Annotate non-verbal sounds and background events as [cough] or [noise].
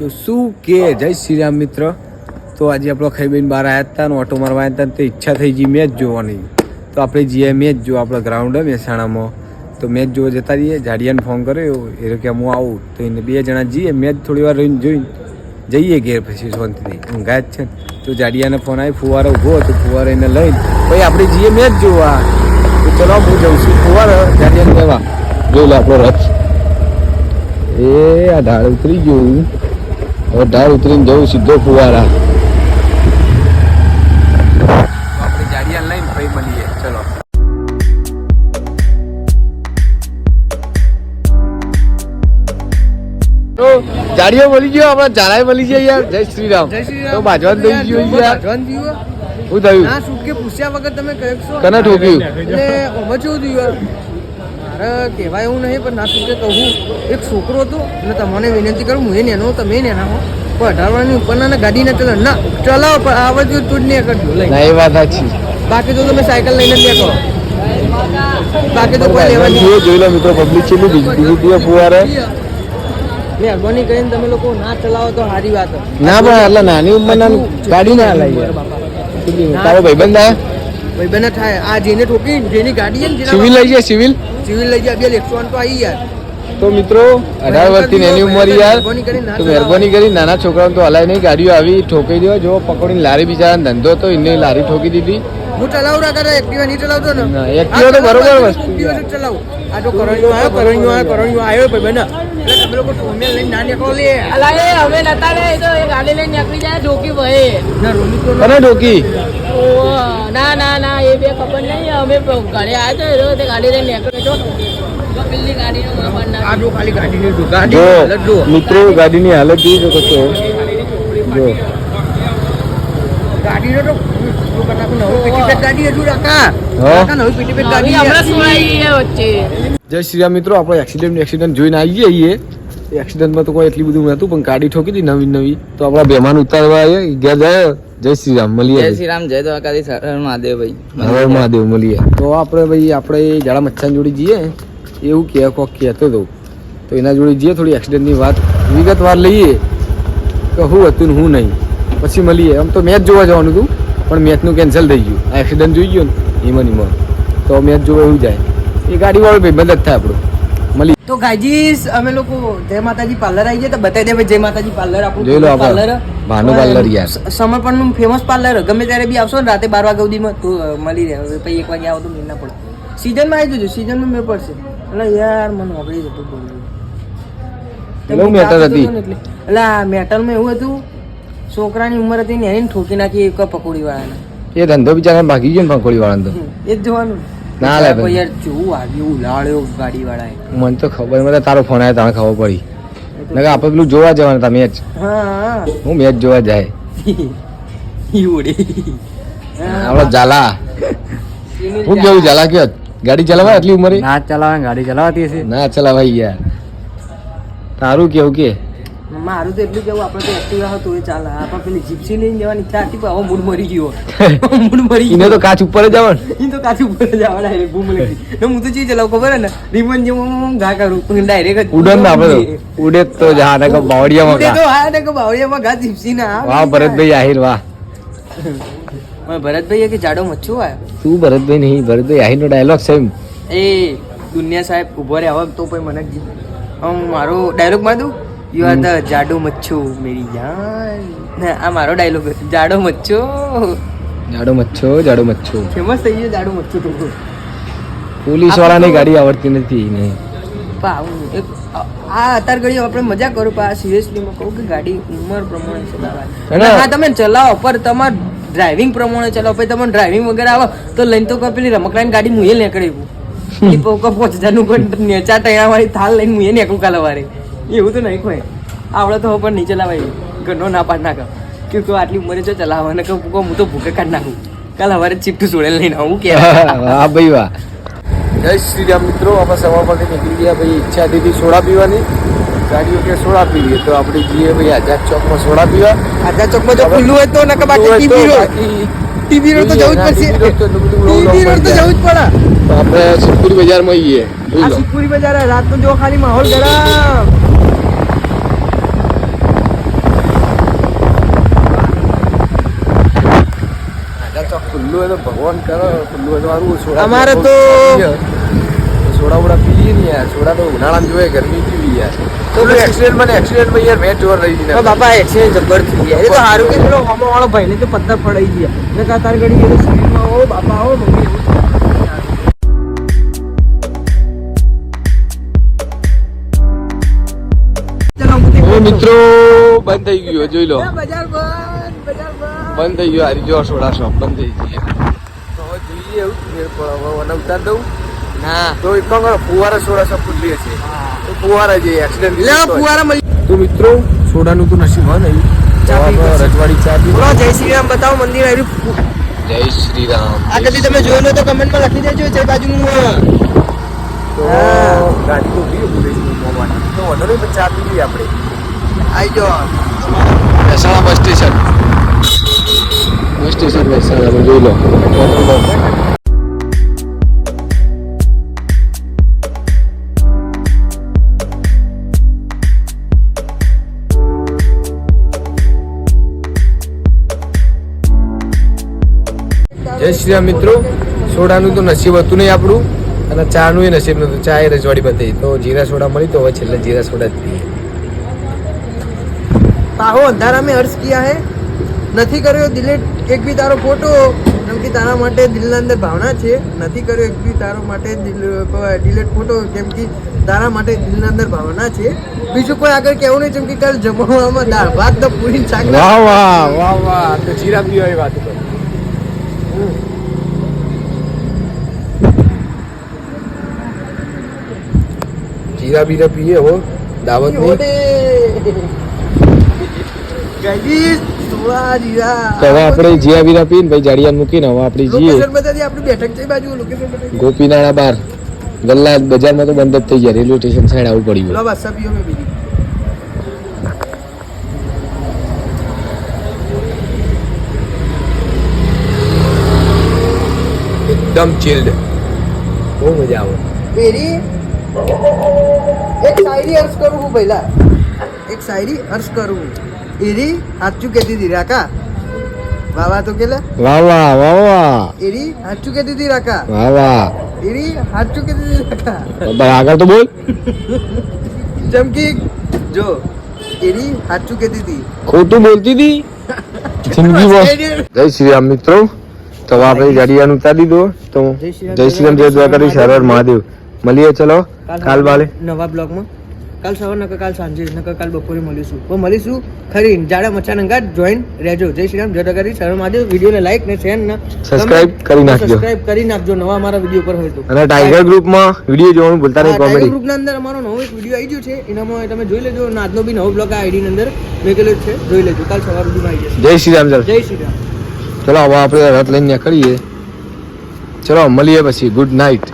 તો શું કે? જય શ્રી રામ મિત્ર. તો આજે આપણો ખાઈ બહીને બહાર આવ્યા હતા ને ઓટો મારવા આવ્યા હતા તે ઈચ્છા થઈ ગઈ મેચ જોવાની. તો આપણે જઈએ મેચ જો આપણા ગ્રાઉન્ડ મહેસાણામાં. તો મેચ જોવા જતા રહીએ. જાડિયાને ફોન કર્યો. એ કે હું આવું. તો એને બે જણા જઈએ. મેચ થોડી વાર રહીને જોઈને જઈએ ઘેર પછી શાંતિથી. ઊંઘાય જ છે ને. તો જાડિયાને ફોન આવી ફુવારો ઊભો હતો. ફુવારો એને લઈને ભાઈ, આપણે જઈએ મેચ જોવા. તો ચલો, હું જઉં છું. ફુવારો, જાડિયાને લેવા. જોઈ લો આપણો રથ. એ, આ ઢાળ ઉતરી ગયું. હવે ઢાળ ઉતરીને જવું સીધો ફુવારા. આપણે જાડિયા લઈને ભાઈ મળીએ. ચલો. તો મળી ગયો આપણા ઝાલાએ મળી ગયા યાર. જય શ્રી રામ. જય શ્રી રામ. તો બાજવાન થઈ ગયો યાર. બાજવાન થયું? શું થયું? ના છૂટકે પૂછ્યા વગર તમે કહેશો કને ઠોક્યું? એટલે ઓમ થયું મારે કહેવાય એવું નહીં પણ ના તો કહું એક છોકરો હતો અને તમને વિનંતી કરું હું એને એનો તમે એને હો. પણ અઢાર વર્ષની ઉપરના ગાડી ના ચલાવ ના ચલાવો પણ આવા જો તું જ નહીં કરજો લઈ. વાત સાચી. બાકી તો તમે સાયકલ લઈને બે કરો બાકી તો કોઈ લેવા જોઈ લો મિત્રો પબ્લિક છે બીજી બીજી ફુવારે. મહેરબાની કરીને તમે લોકો ના ચલાવો તો સારી વાત. ના પણ એટલે નાની ઉંમરના ગાડી ના હલાવી તારો ભાઈબંધ આ ભાઈબંધ થાય. આ જેને ઠોકી જેની ગાડી છે સિવિલ લઈ જાય સિવિલ. સિવિલ લઈ જાય બે એકસો તો આવી યાર તો મિત્રો અઢાર વર્ષથી એની ઉંમર યાર. તો મહેરબાની કરી નાના છોકરાઓને તો હલાય નહીં ગાડીઓ આવી ઠોકી દો જો પકડીને લારી બિચારાને ધંધો તો એને લારી ઠોકી દીધી. હું ચલાવું ના કરે એક્ટિવા નહીં ચલાવતો ને. એક્ટિવા તો બરોબર વસ્તુ ચલાવું. આ તો કરણિયો આવ્યો કરણિયો આવ્યો કરણિયો આવ્યો ભાઈ બને. એટલે તમે લોકો ટોમેલ લઈને ના નીકળો લે. અલા એ હવે નતા રે તો એ ગાડી લઈને નીકળી જાય ઢોકી ભાઈ ના રોમી તો ના ઢોકી ના ના ના એ ખબર નહીં અમે ઘરે આવ્યા તો રહ્યો તે ગાડી લઈને નીકળ્યો. મિત્રો ગાડીની હાલત જોઈ શકો છો. જો. ગાડીનો તો જય શ્રી રામ મિત્રો આપણે એક્સિડન્ટ એક્સિડન્ટ જોઈને આવી જઈએ એક્સિડન્ટમાં તો કોઈ એટલી બધું નહોતું પણ ગાડી ઠોકી હતી નવી નવી. તો આપણા બેમાન ઉતારવા આવ્યા ગયા જાય જય શ્રી રામ મળીએ જય શ્રી રામ જય દ્વારકાધીશ હર મહાદેવ ભાઈ. હર મહાદેવ મળીએ. તો આપણે ભાઈ આપણે જાડા મચ્છાન જોડે જઈએ એવું કે કોક કહેતો હતો તો. એના જોડે જઈએ થોડી એક્સિડન્ટની વાત. વિગતવાર લઈએ કે હું હતું ને હું નહીં. પછી મળીએ. આમ તો મેચ જોવા જવાનું હતું પણ મેચનું કેન્સલ થઈ ગયું. આ એક્સિડન્ટ જોઈ ગયો ને એમાં એમાં. તો મેચ જોવા એવું જાય. એ ગાડીવાળો ભાઈ મદદ થાય આપણું. મળીએ તો ગાજીસ અમે લોકો જય માતાજી પાર્લર આવી ગયા. તો બતાવી દે ભાઈ જય માતાજી પાર્લર આપણું જોઈ લો પાર્લર ભાનુ પાર્લર યાર. સમર્પણનું ફેમસ પાર્લર ગમે ત્યારે બી આવશો ને રાતે બાર વાગ્યા સુધીમાં તો મળી રહે. હવે પછી એક વાગે આવો તો મેળ ના પડે સિઝનમાં આવી જજો સિઝનમાં મેળ પડશે. એટલે યાર મને ઓગળી જતું બોલું કેવું મેટર હતી? એટલે? આ મેટલમાં એવું હતું છોકરાની ઉંમર હતી ને એને ઠોકી નાખી એક પકોડી વાળાને એ ધંધો બિચારા ભાગી ગયો ને પકોડી વાળાને તો એ જ જોવાનું. ના લે ભાઈ. યાર જેવું આવ્યું ઉલાળ્યો ગાડી વાળાએ મને તો ખબર મને તારો ફોન આવ્યો તને ખબર પડી. નકે આપણે પેલું જોવા જવાનું હતા મેચ હા. મેચ જોવા જાય. ઈ ઉડે. આપણો ઝાલા. હું કેવું ઝાલા કયો? ગાડી ચલાવાય આટલી ઉંમરે? ના ચલાવે ગાડી ચલાવતી હશે. ના ચલાવાય યાર. તારું કેવું કે? મારું તો એટલું કેવું આપણે તો એક્ટિવા હતું એ ચાલે. આપણે પેલી જીપ્સી લઈને જવાની ઈચ્છા હતી પણ હવે મૂડ મરી ગયો. મૂડ મરી ગયો. તો કાચ ઉપર જ આવણ એ તો કાચ ઉપર જ આવે ડાયરેક્ટ બૂમ લઈ હું તો ચી ચલાવ ખબર ને રીમન જેમ હું ઘા કરું. ડાયરેક્ટ ઉડન ના આપણે ઉડે તો જા ને કે બાવડિયામાં ઘા તો હા ને કે બાવળિયામાં ઘા જીપ્સી ના. વાહ ભરતભાઈ આહિર વાહ. ભરતભાઈ કે જાડો મચ્છો આયો તું ભરતભાઈ નહીં ભરતભાઈ આહિરનો ડાયલોગ સેમ એ દુનિયા સાહેબ ઊભો રહે હવે તો કોઈ મને આમ મારો ડાયલોગ માર દઉં? યુ આર ધ જાડો મચ્છુ મેરી જાન. ના, આ મારો ડાયલોગ જાડો મચ્છો. જાડો મચ્છો જાડો મચ્છો. ફેમસ થઈ ગયો જાડો મચ્છો તો. પોલીસ વાળાની ગાડી આવડતી નથી ને. પા એક આ અતાર ઘડી આપણે મજા કરું પણ આ સિરિયસલી માં કહું કે ગાડી ઉંમર પ્રમાણે ચલાવાય હા તમે ચલાવો પર તમાર ડ્રાઇવિંગ પ્રમાણે ચલાવો પછી તમે ડ્રાઇવિંગ વગર આવે તો લઈને તો પેલી રમકડાની ગાડી મુએ નીકળી [laughs] પોકો પોચ હજારનું પણ નેચા ટૈયા વાળી થાલ લઈને મુએ નીકળું કાલે વારે એવું તો નહીં કોઈ આવડે તો પણ નહીં ચલાવાય ઘરનો ના પાડ નાખ. કે તું આટલી ઉંમરે જો ચલાવવા ને કહું હું તો ભૂખે કાઢ નાખું. કાલે હવારે ચીપટું છોડેલ લઈને આવું કે હા ભાઈ વાહ. જય શ્રી રામ મિત્રો આપણે સવાર માટે નીકળી ગયા ભાઈ ઈચ્છા હતી સોડા પીવાની. ગાડીઓ કે સોડા પીવીએ તો આપણે જઈએ ભાઈ આઝાદ ચોકમાં સોડા પીવા. આઝાદ ચોકમાં જો ખુલ્લું હોય તો નકર બાકી ટીવી રોડ. ટીવી રોડ તો જવું જ પડશે. ટીવી રોડ તો જવું જ પડે. આપણે સુખપુરી બજારમાં જઈએ આ લો. બજાર રાતનો જો ખાલી માહોલ ગરમ હોય તો ભગવાન કરો અમારે તો- સોડા બોડા પીએ ને યાર સોડા તો ઉનાળામાં જોઈએ ગરમી કેવી યાર. તો એક્સિડન્ટમાં ને એક્સિડન્ટમાં યાર મેચ જોર રહી પણ બાપા એક્સિડન્ટ જબર થઈ ગયા એ તો સારું કે પેલો હોમો વાળો ભાઈને તો પથ્થર પડાઈ ગયા. ને કા તાર ઘડી એ શરીરમાં આવો બાપા આવો મમ્મી મિત્રો બંધ થઈ ગયો જોઈ લો. બંધ થઈ ગયો. હારી જો સોડા શોપ બંધ થઈ ગઈ. તો જોઈએ એવું ફેર મને દઉં. ના. તો એક ફુવારા સોડા શોપ ખુલ્લી છે તો ફુવારા જે એક્સિડન્ટ ફુવારા મળી. તો મિત્રો સોડાનું તો નસીબ હોય નહીં રજવાડી ચા પી. જય શ્રી રામ બતાવો મંદિર આવ્યું જય શ્રી રામ આ કદી તમે જોયેલો તો કમેન્ટમાં લખી દેજો જે બાજુનું તો ગાડી તો ઊભી ઊભી રહી છે તો વાંધો ચા પી લઈએ આપણે. આવી જાઓ. Mehsana bus station. Station Mehsana લો જય શ્રી રામ મિત્રો. સોડાનું તો નસીબ હતું નહીં આપણું. અને ચાનું એ નસીબ નતું ચા એ રજવાડી બધી તો જીરા સોડા મળી તો હવે છેલ્લે જીરા સોડા જ પીએ. પાહો અંધારા મેં અર્જ કિયા હે? નથી કર્યો ડિલેટ એક બી તારો ફોટો કેમ કે તારા માટે દિલના અંદર ભાવના છે. નથી કર્યો એક બી તારો માટે ડિલેટ ફોટો કેમ કે તારા માટે દિલના અંદર ભાવના છે. બીજું કોઈ આગળ કેવું નહીં જેમ કે કાલ જમવામાં દાળ ભાત તો પૂરી શાક વાહ વાહ વાહ વાહ. તો જીરા પીવા વાત તો જીરા બીરા પીએ હો દાવતની જીરા તો હવે આપણે જીરા વીરા પીને ભાઈ જાડિયાન મૂકીને હવે આપણે જઈએ. ગોપીનાળા બાર. ગલ્લા બજારમાં તો બંધ જ થઈ ગયા રેલવે સ્ટેશન સાઈડ આવું પડ્યું એકદમ ચિલ્ડ બહુ મજા આવે. પેરી એક શાયરી અર્જ કરું હું પહેલા એક શાયરી અર્જ કરું એરી હાચું કહેતી હતી રાકા વાવા તો કેલે વાવા વાહ એરી હાચું કહેતી હતી રાકા વાહ એરી હાચું કહેતી હતી રાકા આગળ તો બોલ ચમકી જો એરી હાચું કહેતી હતી ખોટું બોલતી હતી જિંદગી જય શ્રી રામ મિત્રો તો આપણે જાડિયાનું ઉતારી દો તો જય શ્રી રામ, જય દ્વારકાધીશ હર હર મહાદેવ મળીએ ચલો કાલ વાલે નવા બ્લોગમાં કાલ સવાર નકર કાલ સાંજે નકર કાલ બપોરે મળીશું. તો મળીશું ખરી. જાડા મચાનંગા જોઈન રહેજો. જય શ્રી રામ. જય કરી શરણ મહાદેવ વિડીયોને લાઈક ને શેર ને સબસ્ક્રાઇબ કરી નાખજો. સબસ્ક્રાઇબ કરી નાખજો નવા અમારા વીડિયો પર હોય તો. અને ટાઈગર ગ્રુપમાં વીડિયો જોવાનું ભૂલતા નહીં કોમેડી ટાઈગર ગ્રુપના અંદર અમારો નવો એક વીડિયો આવી ગયો છે. એનામાં તમે જોઈ લેજો. અને આજનો બી નવો બ્લોગ આ આઈડી અંદર મેકેલો છે. જોઈ લેજો. કાલ સવાર સુધીમાં આવી જશે. જય શ્રી રામ જય. શ્રી રામ. ચલો હવે આપણે રથ લઈને કરીએ ચલો મળીએ પછી. Good night